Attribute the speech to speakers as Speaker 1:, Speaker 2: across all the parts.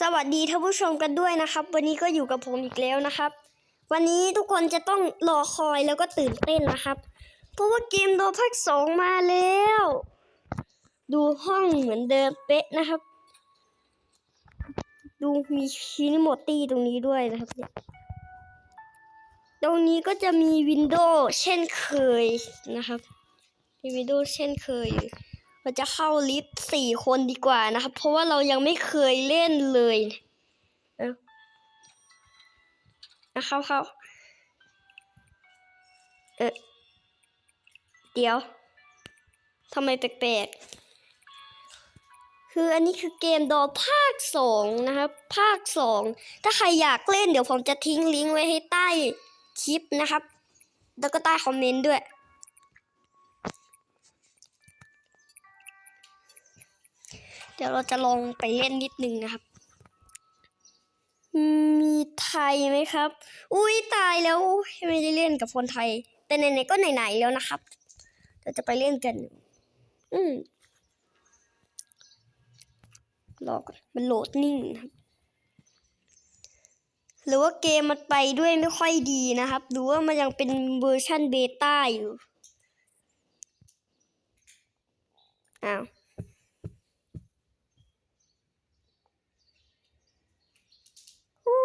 Speaker 1: สวัสดีท่านผู้ชมกันด้วยนะครับ วันนี้ก็อยู่กับผมอีกแล้วนะครับ วันนี้ทุกคนจะต้องรอคอยแล้วก็ตื่นเต้นนะครับ เพราะว่าเกมโดภาคสองมาแล้ว ดูห้องเหมือนเดิมเป๊ะนะครับ ดูมีชินิโมตี้ตรงนี้ด้วยนะครับเนี่ยตรงนี้ก็จะมีวินโดว์เช่นเคยนะครับมีวินโดว์เช่นเคย เราจะเข้าลิฟต์สี่คนดีกว่านะครับ เพราะว่าเรายังไม่เคยเล่นเลยเอาเอาเข้าเข้าเออเดี๋ยวทำไมแปลกๆ คืออันนี้คือเกมดอภาคสองนะครับ ภาคสอง ถ้าใครอยากเล่นเดี๋ยวผมจะทิ้งลิงก์ไว้ให้ใต้คลิปนะครับ แล้วก็ใต้คอมเมนต์ด้วย เดี๋ยวเราจะลองไปเล่นนิดนึงนะครับ มีไทยไหมครับ อุ้ยตายแล้วไม่ได้เล่นกับคนไทย แต่ไหนๆก็ไหนๆแล้วนะครับเราจะไปเล่นกัน อืมรอก่อนมันโหลดนิ่งนะครับ หรือว่าเกมมันไปด้วยไม่ค่อยดีนะครับ หรือว่ามันยังเป็นเวอร์ชันเบต้าอยู่ อ้าว ฮู้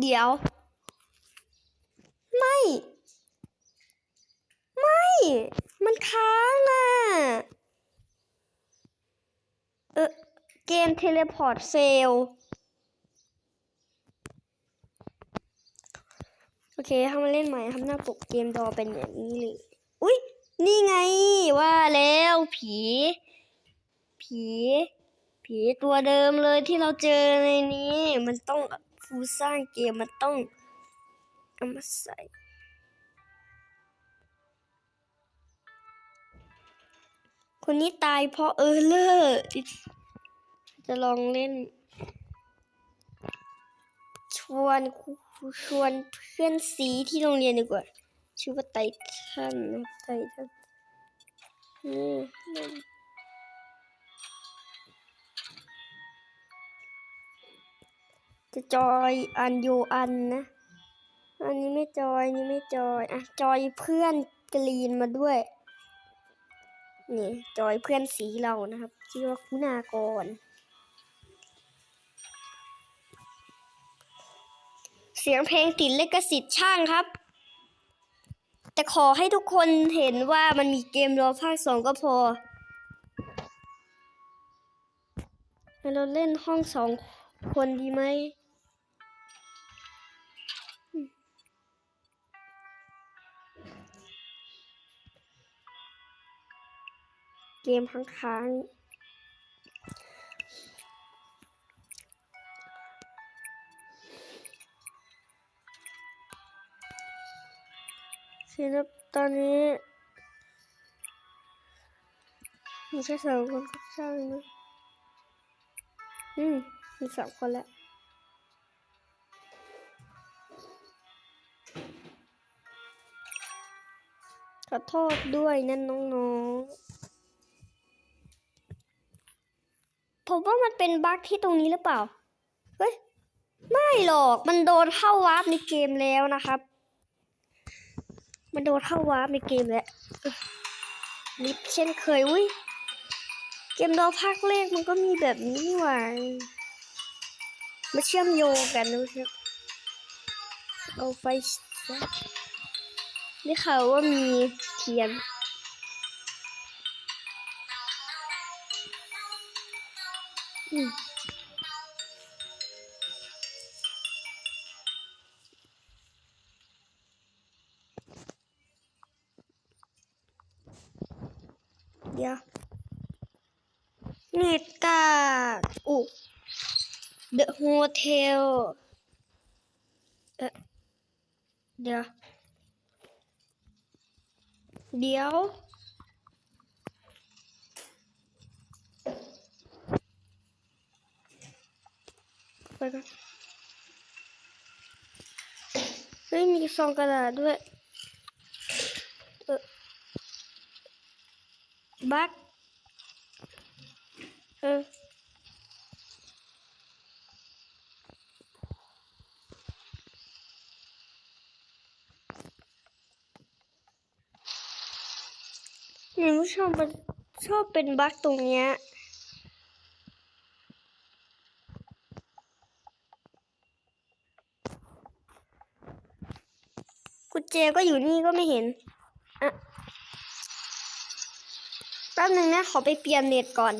Speaker 1: เดี๋ยว ไม่ ไม่ มันค้างอะ เออเกมเทเลพอร์ตเฟลโอเคเข้ามาเล่นใหม่ทำหน้าปกเกมดอเป็นอย่างนี้เลย อุ๊ย นี่ไงว่าแล้วผี ผี ผีตัวเดิมเลยที่เราเจอในนี้ มันต้อง ฟูสร้างเกมมันต้องเอามาใส่คนนี้ตายเพราะเออเลอร์จะลองเล่น ชวนชวนเพื่อนสีที่โรงเรียนดีกว่า ชื่อว่าไททันนะไททันนี่ จะจอยอันยูอันนะ อันนี้ไม่จอยนี้ไม่จอยอะจอยเพื่อนกรีนมาด้วย นี่จอยเพื่อนสีเรานะครับชื่อว่าคุณากรเสียงเพลงติดลิขสิทธิ์ช่างครับ แต่ขอให้ทุกคนเห็นว่ามันมีเกมรอภาคสองก็พอให้เราเล่นห้องสองคนดีไหม เกมค้างๆสินะตอนนี้มีแค่สองคนก็ช่างนะอืม มีสองคนแล้วขอโทษด้วยนั่นน้องๆ ผมว่ามันเป็นบั๊กที่ตรงนี้หรือเปล่า เฮ้ย ไม่หรอก มันโดนเข้าวาร์ปในเกมแล้วนะครับ มันโดนเข้าวาร์ปในเกมแล้วลิฟเช่นเคย อุ้ย เกมดอภาคแรกมันก็มีแบบนี้นี่หว่ามาเชื่อมโยงกันนะครับ เอาไปซะได้ข่าวว่ามีเทียน เดี๋ยวเนตกาอุเดอะโฮเทลเออเดี๋ยว เดี๋ยว ไปกันเฮ้ยมีซองกระดาษด้วยบักเออหนูชอบมันชอบเป็นบั๊กตรงเนี้ย เจก็อยู่นี่ก็ไม่เห็นอะแป๊บนึงนะขอไปเปลี่ยนเน็ตก่อน